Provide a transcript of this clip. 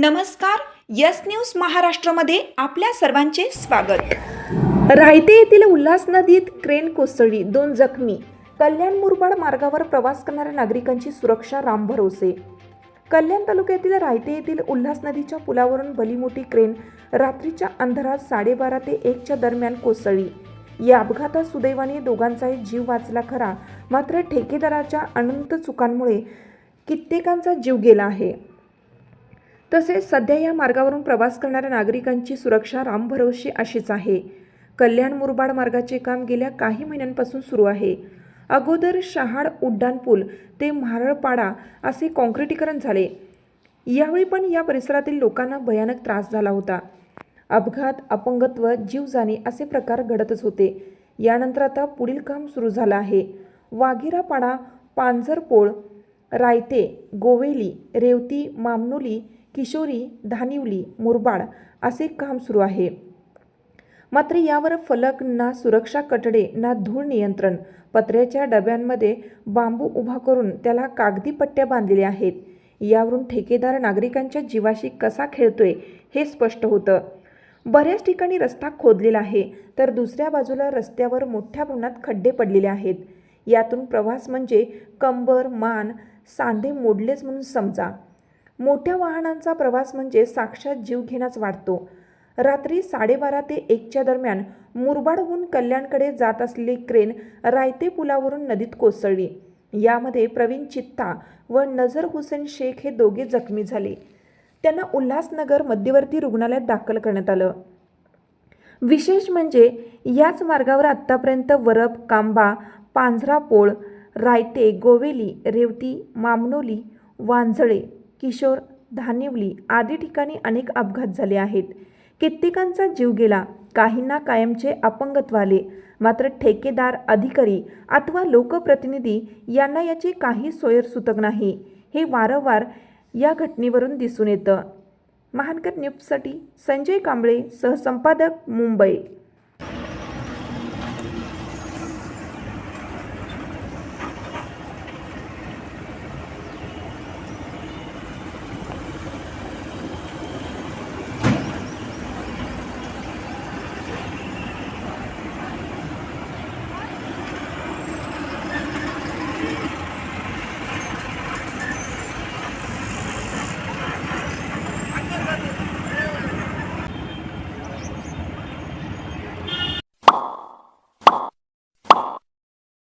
नमस्कार yes news महाराष्ट्रामध्ये आपल्या सर्वांचे स्वागत. रायते येथील उल्हास नदीत क्रेन कोसळली दोन जखमी. कल्याण मुरबाड मार्गावर प्रवास करणाऱ्या नागरिकांची सुरक्षा राम भरोसे. कल्याण तालुक्यातील रायते येथील उल्हास नदीच्या पुलावरून भलीमोठी क्रेन रात्रीच्या अंधारात साडेबारा ते एकच्या दरम्यान कोसळली. या अपघातात सुदैवाने दोघांचाही जीव वाचला खरा मात्र ठेकेदाराच्या अनंत चुकांमुळे कित्येकांचा जीव गेला आहे. तसेच सध्या या मार्गावरून प्रवास करणाऱ्या नागरिकांची सुरक्षा रामभरोशी अशीच आहे. कल्याण मुरबाड मार्गाचे काम गेल्या काही महिन्यांपासून सुरू आहे. अगोदर शहाड उड्डाणपूल ते म्हारळपाडा असे काँक्रिटीकरण झाले. यावेळी पण या परिसरातील लोकांना भयानक त्रास झाला होता. अपघात अपंगत्व जीव जाणे असे प्रकार घडतच होते. यानंतर आता पुढील काम सुरू झालं आहे. वाघिरापाडा पांझरपोळ रायते गोवेली रेवती मामनोली किशोरी धानिवली मुरबाड असे काम सुरू आहे. मात्र यावर फलक ना सुरक्षा कटडे ना धूळ नियंत्रण. पत्र्याच्या डब्यांमध्ये बांबू उभा करून त्याला कागदी पट्ट्या बांधलेल्या आहेत. यावरून ठेकेदार नागरिकांच्या जीवाशी कसा खेळतोय हे स्पष्ट होतं. बऱ्याच ठिकाणी रस्ता खोदलेला आहे तर दुसऱ्या बाजूला रस्त्यावर मोठ्या प्रमाणात खड्डे पडलेले आहेत. यातून प्रवास म्हणजे कंबर मान सांधे मोडलेच म्हणून समजा. मोठ्या वाहनांचा प्रवास म्हणजे साक्षात जीवघेणाच वाढतो. वाटतो रात्री साडेबारा ते एकच्या दरम्यान मुरबाडहून कल्याणकडे जात असलेली क्रेन रायते पुलावरून नदीत कोसळली. यामध्ये प्रवीण चित्ता व नजर हुसेन शेख हे दोघे जखमी झाले. त्यांना उल्हासनगर मध्यवर्ती रुग्णालयात दाखल करण्यात आलं. विशेष म्हणजे याच मार्गावर आत्तापर्यंत वरप कांबा पांझरापोळ रायते गोवेली रेवती मामनोली वांझळे किशोर धानिवली आदी ठिकाणी अनेक अपघात झाले आहेत. कित्येकांचा जीव गेला काहींना कायमचे अपंगत्व आले. मात्र ठेकेदार अधिकारी अथवा लोकप्रतिनिधी यांना याची काही सोयरसुतक नाही. हे वारंवार या घटनेवरून दिसून येतं. महानकर न्यूजसाठी संजय कांबळे सहसंपादक मुंबई.